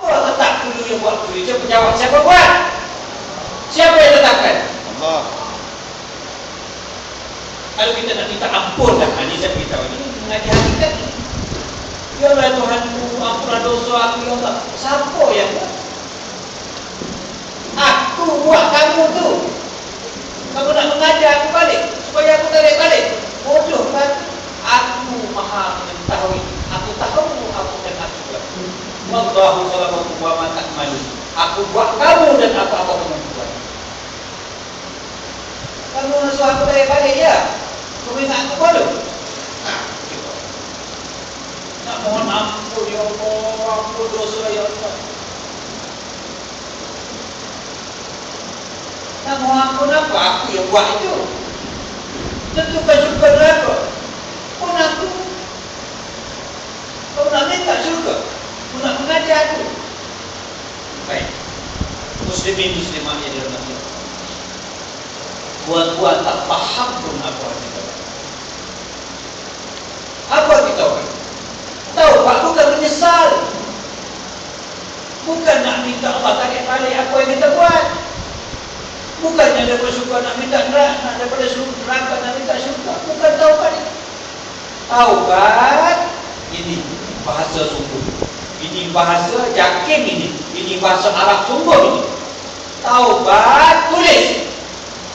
Allah tetap dulu yang buat dulu. Siapa jawab? Siapa buat? Siapa yang tetapkan? Allah. Kalau kita nak minta ampun dah, ini saya beritahu ini mengaji hakikat ni. Ya Allah Tuhanku, ampunlah dosa aku ya Allah. Siapa yang buat? Aku buat kamu tu. Kamu nak mengajar aku balik supaya aku tarik balik. Bodoh kan? Aku maha mengetahui. Aku tahu apa yang aku buat. Wallahu khalaqakum wa ma ta'malun. Aku buat kamu dan apa-apa kamu buat. Kamu nak suruh aku tarik balik ya? Kau ingat aku? Nah, gitu. Nak mohon ampun ya Allah, ampun dosa ya Allah. Nak mohon ampun apa? Aku yang buat itu. Tentukan syurga neraka. Pun aku. Kau nak minta syurga. Kau nak mengajar aku. Baik. Muslimin muslimah yang Allah. Buat-buat tak faham pun apa yang kita. Apa kita buat? Taubat bukan menyesal. Bukan nak minta Allah tarik balik apa yang kita buat. Bukannya daripada syurga nak minta nak daripada neraka nak minta syurga. Bukan taubat ini. Taubat ini bahasa sungguh. Ini bahasa yakin ini. Ini bahasa Arab sungguh ini. Taubat tulis.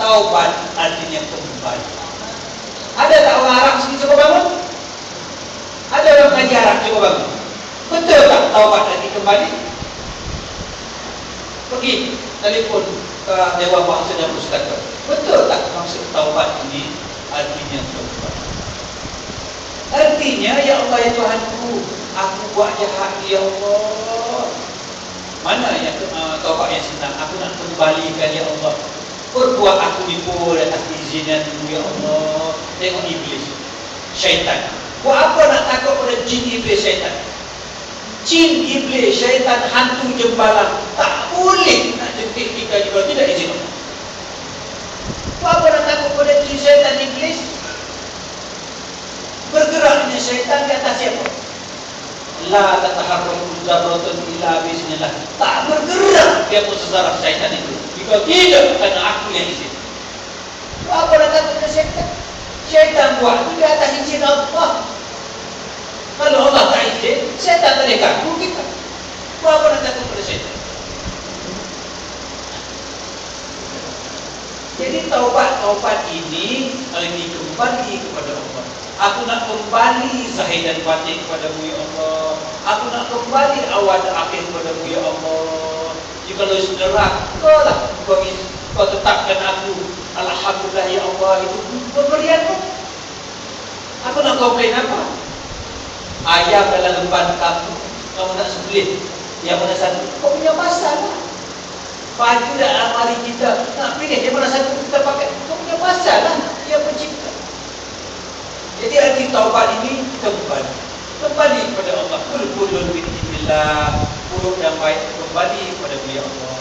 Taubat artinya kembali. Ada tak orang Arab sini cuba bangun? Ada orang kaji Arab cuba bangun? Betul tak taubat arti kembali? Pergi telefon ke Dewan Bahasa dan Pustaka. Betul tak maksud taubat ini artinya kembali? Artinya, Ya Allah, Ya Tuhanku, aku buat jahat, Ya Allah. Mana yang uh, taubat yang senang? Aku nak kembalikan, Ya Allah. Perbuat aku ni pun atas izinanmu, Ya Allah. Tengok iblis, syaitan. Buat apa nak takut pada jin iblis syaitan? Jin iblis syaitan hantu jembalan tak boleh nak jepit kita juga tidak izin Allah. Buat apa nak takut pada jin syaitan iblis? Bergeraknya syaitan di atas siapa? La tataharraku zarratun illa bismillah. Tak bergerak dia pun sesaraf syaitan itu. Jika tidak kerana aku yang izin. Apa nak takut pada syaitan? Syaitan buat itu di atas izin Allah. Kalau Allah tak izin, syaitan boleh ganggu kita. Apa nak takut pada syaitan? Jadi taubat-taubat ini kalau ini kembali kepada Allah. Aku nak kembali zahir dan batin kepadamu ya Allah. Aku nak kembali awal dan akhir kepadamu ya Allah. Jika lo saudara, kau lah kau, kau tetapkan aku. Alhamdulillah ya Allah itu pemberianmu. Aku nak komplain apa? Ayam dalam lemban kamu, kamu nak sembelih. Yang mana satu? Kau punya masalah. Baju dalam mari kita nak pilih yang mana satu kita pakai. Kau punya masalah. Dia pencipta. Jadi arti taubat ini kembali. Kembali kepada Allah. Kul kulun bin indillah. Buruk yang baik kembali kepada ya Allah.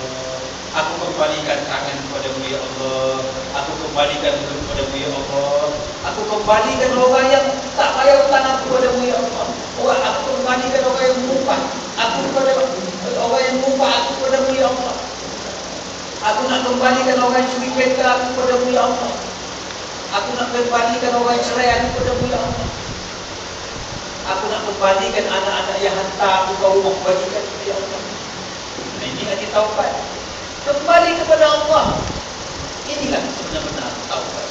Aku kembalikan tangan kepada ya Allah. Aku kembalikan mulut kepada ya Allah. Aku kembalikan orang yang tak payah hutang aku kepada ya Allah. Orang aku kembalikan orang yang mengumpat. Aku kepada orang yang mengumpat aku kepada ya Allah. Aku nak kembalikan orang yang curi kereta aku kepada ya Allah. Aku nak kembalikan orang yang cerai aku kepada ya Allah. Aku nak kembalikan anak-anak yang hantar aku ke rumah kebajikan ya Allah. Ini hati taubat. Kembali kepada Allah. Inilah sebenar-benar taubat.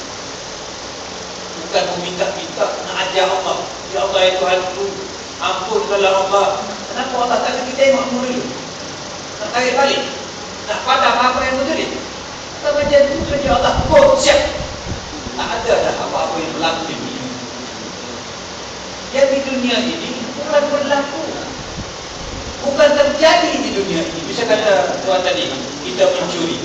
Bukan meminta-minta nak ajar Allah. Ya Allah ya Tuhanku, ampunkanlah Allah. Kenapa Allah tak kita mu dulu? Nak tarik balik. Nak padam apa yang betul Tak macam itu saja Allah. Oh, siap. Tak ada dah apa-apa yang berlaku di dunia. Yang di dunia ini bukan berlaku. Bukan terjadi di dunia ini. Bisa kata tuan tadi, kita mencuri.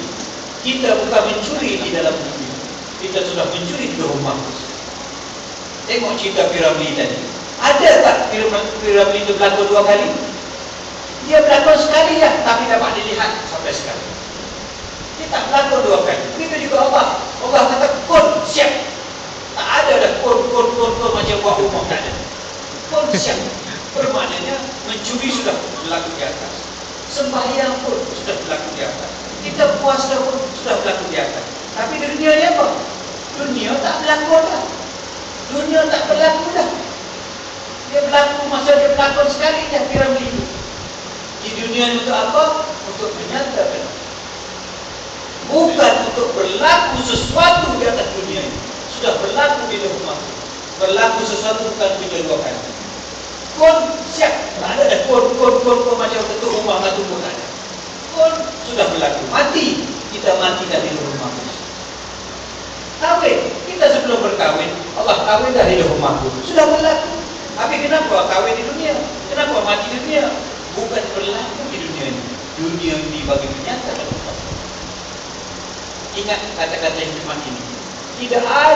Kita bukan mencuri di dalam bumi. Kita sudah mencuri di rumah. Tengok cerita piramid tadi. Ada tak piramid itu berlaku dua kali? Dia berlaku sekali ya, tapi dapat dilihat sampai sekarang. Dia tak berlaku dua kali. Begitu juga Allah. Allah kata kun siap. Tak ada dah kun kun kun kun macam buah rumah tak ada. Kun siap. Bermaknanya mencuri sudah berlaku di atas. sembahyang pun sudah berlaku di atas. Kita puasa pun sudah berlaku di atas. Tapi dunia ni apa? Dunia tak berlaku dah. Dunia tak berlaku dah. Dia berlaku masa dia berlaku sekali dia kira begitu. Di dunia ni untuk apa? Untuk menyatakan. Bukan untuk berlaku sesuatu di atas dunia ini. Sudah berlaku di rumah. Berlaku sesuatu bukan penyeluruhan. Kon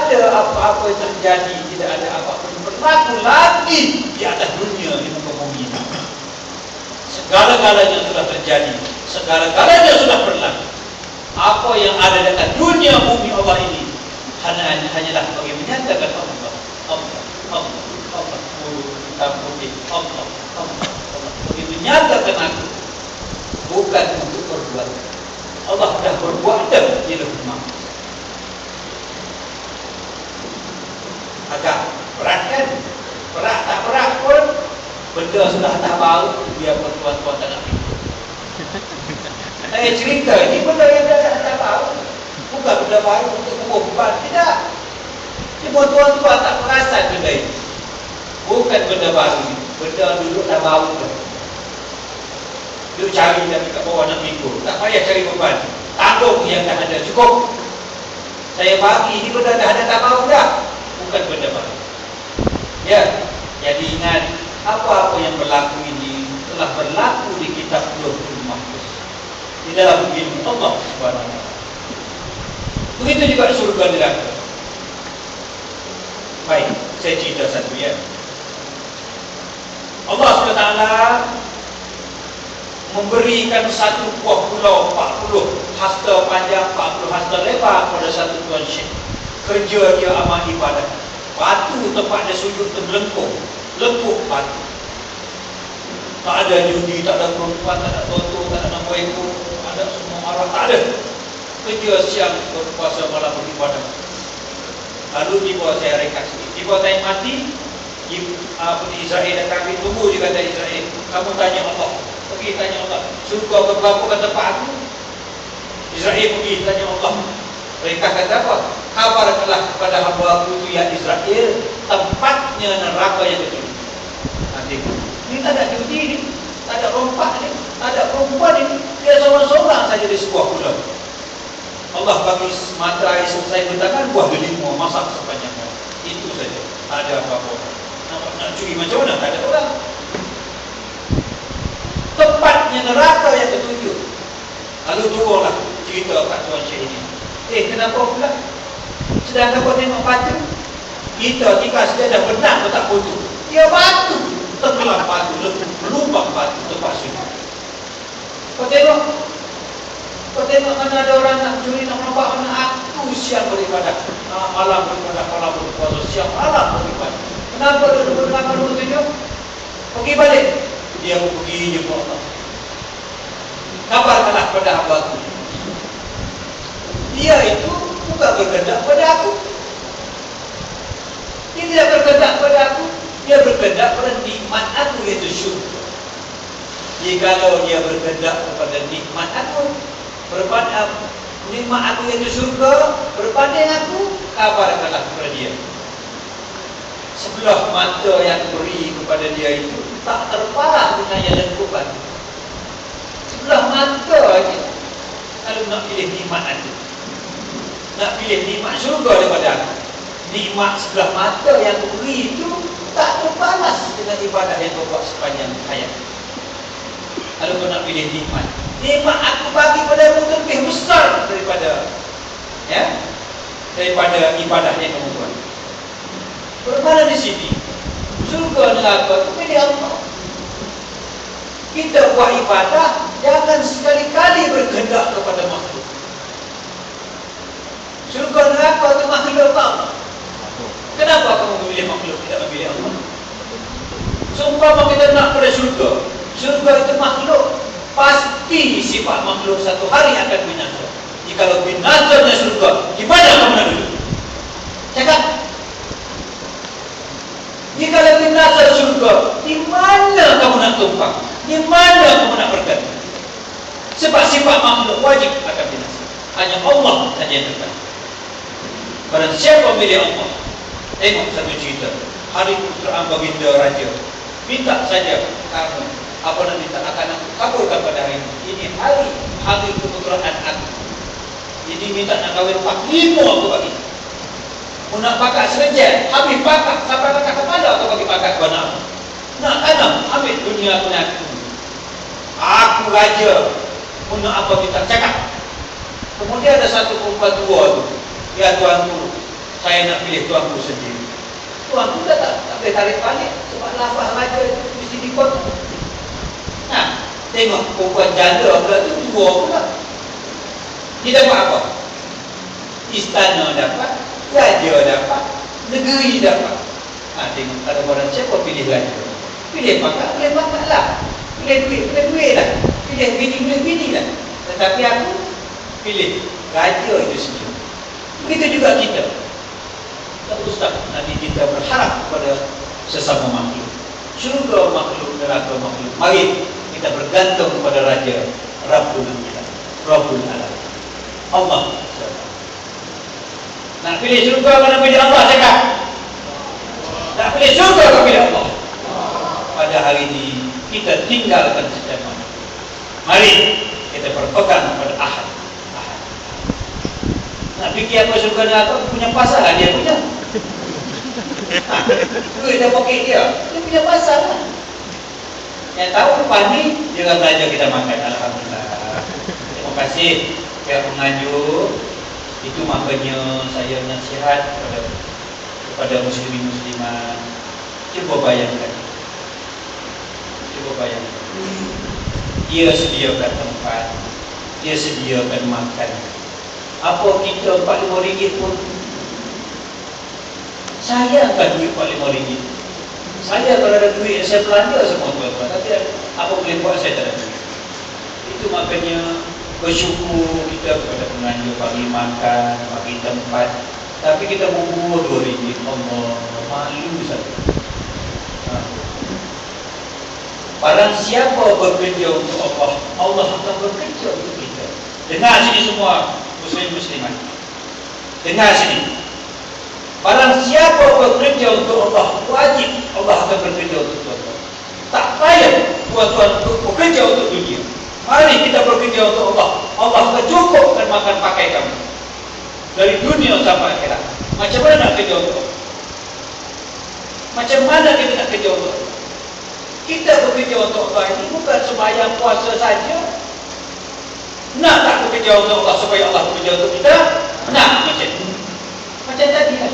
ada apa-apa yang terjadi, tidak ada apa-apa yang berlaku lagi di atas dunia di muka bumi ini. Segala-galanya sudah terjadi, segala-galanya sudah berlaku. Apa yang ada di atas dunia bumi Allah ini hanya hanyalah bagi menyatakan Allah. Allah, Allah, Allah, Allah, Allah, Allah, Allah, Allah, Allah, Allah, Allah, Allah, Allah, Allah, Allah, Allah, Allah, Allah, benda sudah tak bau dia tuan-tuan tak nak eh cerita ni benda yang dah tak bau bukan benda baru untuk perempuan tidak. Ni pun tuan-tuan tak perasan benda ini. Bukan benda baru ni. Benda duduk dah bau tu duduk cari tapi kat bawah nak minggu. Tak payah cari beban. Tanggung yang dah ada cukup. Saya bagi ni benda dah ada tak bau dah. Bukan benda baru. Ya, jadi ingat apa-apa yang berlaku ini telah berlaku di kitab Lauhul Mahfuz. Di dalam ilmu Allah Subhanahu wa. Begitu juga surga neraka. Baik, saya cerita satu ya. Allah SWT memberikan satu buah pulau 40 hasta panjang 40 hasta lebar pada satu tuan syekh kerja dia amat ibadat batu tempat dia sujud terbelengkung lengkup batu tak ada judi, tak ada perempuan, tak ada toto, tak ada nama ekor tak ada semua marah, tak ada. Kerja siang berpuasa malam beribadah lalu tiba saya rekas tiba saya mati apa di Israel dan kami tunggu dia kata Israel kamu tanya Allah. Pergi tanya Allah. Surga berapa kata tempat aku? Israel pergi tanya Allah. Mereka kata apa? Kabarkanlah kepada hamba aku itu yang Israel tempatnya neraka yang itu. Nanti ini tak ada judi ni, tak ada rompak ni, tak ada perempuan ni. Dia seorang-seorang saja di sebuah pulau. Allah bagi mata air selesai bertangan buah delima masak sepanjang hari. Itu saja. Tak ada apa-apa. Nak, nak curi macam mana? Tak ada orang. Tempatnya neraka yang ketujuh. Lalu turunlah cerita kat Tuan Syekh ini. Eh kenapa pula? Sedangkan kau tengok batu Kita jika sudah dah benang kau tak putus Dia batu Tenggelam batu Lubang batu tempat sini Kau tengok Kau mana ada orang nak curi Nak nampak mana aku siang beribadah Malam beribadah Malam berpuasa Siang malam beribadah Kenapa dia berlama dulu tunjuk Pergi balik Dia mau pergi jumpa Allah Kabarkanlah pada hamba aku dia itu bukan berkendak pada aku. Dia tidak berkendak pada aku. Dia berkendak pada nikmat aku iaitu syurga. Jikalau dia berkendak kepada nikmat aku, berbanding nikmat aku iaitu syurga, berbanding aku, kabarkanlah kepada dia. Sebelah mata yang beri kepada dia itu tak terparah dengan yang lengkupan. Sebelah mata aja. Kalau nak pilih nikmat itu nak pilih nikmat syurga daripada aku nikmat sebelah mata yang aku beri itu tak terbalas dengan ibadah yang kau buat sepanjang hayat kalau kau nak pilih nikmat nikmat aku bagi pada aku lebih besar daripada ya daripada ibadah yang kamu buat bermana di sini surga neraka aku pilih Allah kita buat ibadah jangan sekali-kali berkehendak kepada makhluk Syurga neraka itu makhluk Allah. Kenapa kamu memilih makhluk tidak memilih Allah? Sumpah kita nak pada syurga. Syurga itu makhluk. Pas pasti sifat makhluk satu hari akan binasa. Jika binasanya surga, di mana kamu duduk? Cakap. Jika binasa surga, di mana kamu nak tumpang? Di mana kamu nak bergantung? Sebab sifat makhluk wajib akan binasa. Hanya Allah saja yang terbaik. Barang siapa milik Allah, tengok satu cerita. Hari putraan baginda raja. Minta saja kamu apa nak minta akan aku kabulkan pada hari ini. Ini hari hari keputusan aku. Jadi minta nak kahwin empat lima aku bagi. Mau nak pakai serenjet, habis pakai sampai pakai kepala aku bagi pakai buat nak. Nak tanam, ambil dunia aku nak. Aku raja. Mau nak apa minta cakap. Kemudian ada satu perempuan tua tu. Ya tuanku, saya nak pilih tuanku sendiri. Tuanku dah tak, tak boleh tarik balik sebab lafaz raja itu mesti dipotong. Nah, tengok perempuan janda pula tu tua pula. Dia dapat apa? Istana dapat, raja dapat, negeri dapat. Ha, tengok ada orang siapa pilih raja. Pilih pangkat, pilih pangkat lah. Pilih duit, pilih duit lah. Pilih bini, pilih bini lah. Tetapi aku pilih raja itu sendiri. Begitu juga kita. Tak usah nanti kita berharap kepada sesama makhluk. Syurga makhluk, neraka makhluk. Mari kita bergantung kepada Raja Rabbul Alam. Rabbul Alam. Allah. Nak pilih syurga ke nak pilih Allah cakap? Nak pilih syurga ke pilih Allah? Pada hari ini kita tinggalkan sistem Mari kita berpegang kepada Ahad. Nak fikir apa syurga ni punya pasal lah dia punya. Ha, duit dah poket dia. Dia punya pasal lah. Yang tahu lepas ni dia belajar kita makan. Alhamdulillah. Terima kasih. Pihak penganjur Itu makanya saya nasihat kepada kepada muslimin muslimat. Cuba bayangkan. Cuba bayangkan. Dia sediakan tempat. Dia sediakan makan. Apa kita 45 ringgit pun? Saya akan duit 45 ringgit saya kalau ada duit, saya belanja semua tuan-tuan. Tapi apa boleh buat, saya tak ada duit. Itu makanya bersyukur kita kepada penganjur bagi makan, bagi tempat. Tapi kita membuat dua ringgit. Allah, malu satu. Ha. Barang siapa bekerja untuk Allah, Allah akan bekerja untuk kita. Dengar sini semua muslim-muslimat. Dengar sini. Barang siapa bekerja untuk Allah, wajib Allah akan bekerja untuk tuan-tuan. Tak payah tuan-tuan bekerja untuk dunia. Mari kita bekerja untuk Allah. Allah akan cukupkan makan pakai kamu. Dari dunia sampai akhirat. Macam mana nak kerja untuk Allah? Macam mana kita nak kerja untuk Allah? Kita bekerja untuk Allah ini bukan sembahyang puasa saja. Nak tak bekerja untuk Allah supaya Allah bekerja untuk kita? Nak macam ini. Macam tadi lah.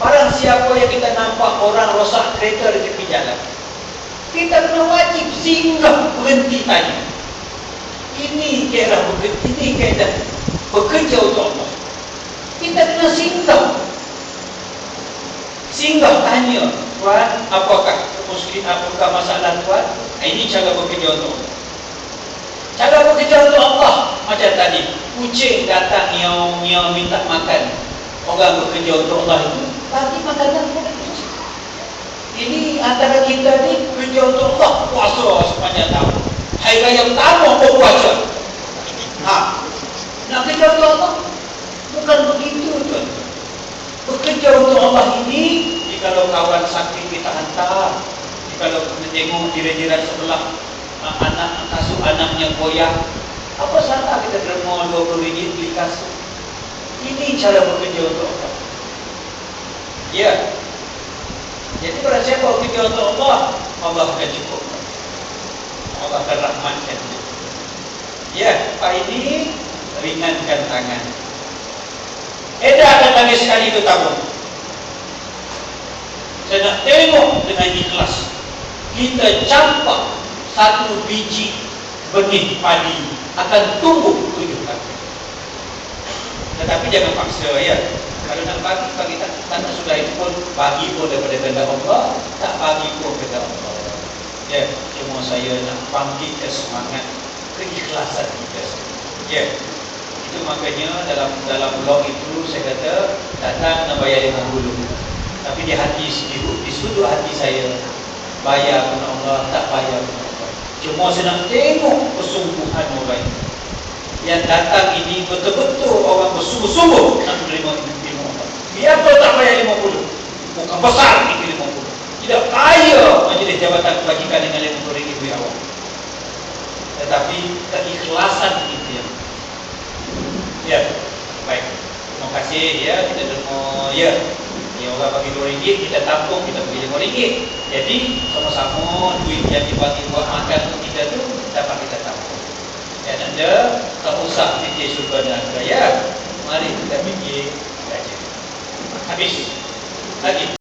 Barang siapa yang kita nampak orang rosak kereta di tepi jalan. Kita kena wajib singgah berhenti tanya. Ini kira bekerja, ini kira bekerja untuk Allah. Kita kena singgah. Singgah tanya, Tuan, apakah muslim, apakah masalah Tuan? Ini cara bekerja untuk Allah. Cara bekerja untuk Allah macam tadi. Kucing datang yang yang minta makan. Orang bekerja untuk Allah itu bagi makanan kepada antara kita ni kerja untuk Allah puasa sepanjang tahun. Hari raya pertama pun puasa. Ha. Nak kerja untuk Allah? Bukan begitu tuan. Bekerja untuk Allah ini kalau kawan sakit kita hantar. Kalau kita tengok jiran-jiran sebelah anak kasut anaknya goyah. Apa salah kita derma 20 ringgit beli kasut? Ini cara bekerja untuk Allah. Ya. Jadi siapa bekerja untuk Allah, Allah akan cukup. Allah akan rahmatkan dia. Ya, Pak ini ringankan tangan. Edarkan tangan sekali itu tabung. Saya nak tengok dengan ikhlas. Kita campak satu biji benih padi akan tumbuh tujuh kali. Tetapi jangan paksa ya. Kalau nak bagi, bagi tak, nak sudah itu pun bagi pun daripada kehendak Allah, tak bagi pun kehendak Allah. Ya, cuma saya nak panggil ke semangat, keikhlasan kita. Ya. Itu makanya dalam dalam blog itu saya kata datang nak bayar 50. Tapi di hati di, di sudut hati saya bayar pun Allah tak bayar pun Allah. Cuma saya nak tengok kesungguhan orang ini. Yang datang ini betul-betul orang bersungguh-sungguh nak menerima ilmu Allah. Biarpun tak bayar 50. Bukan besar itu jabatan kebajikan dengan 50 ribu awak. Tetapi keikhlasan itu yang Ya, baik. Terima kasih ya kita dengar ya. Yang orang bagi RM2 kita tampung kita bagi RM5. Jadi sama-sama duit yang dibagi buat makan untuk kita tu dapat kita tampung. Dan anda tak usah fikir syurga dan akhirat ya. Mari kita fikir saja. Habis. Lagi.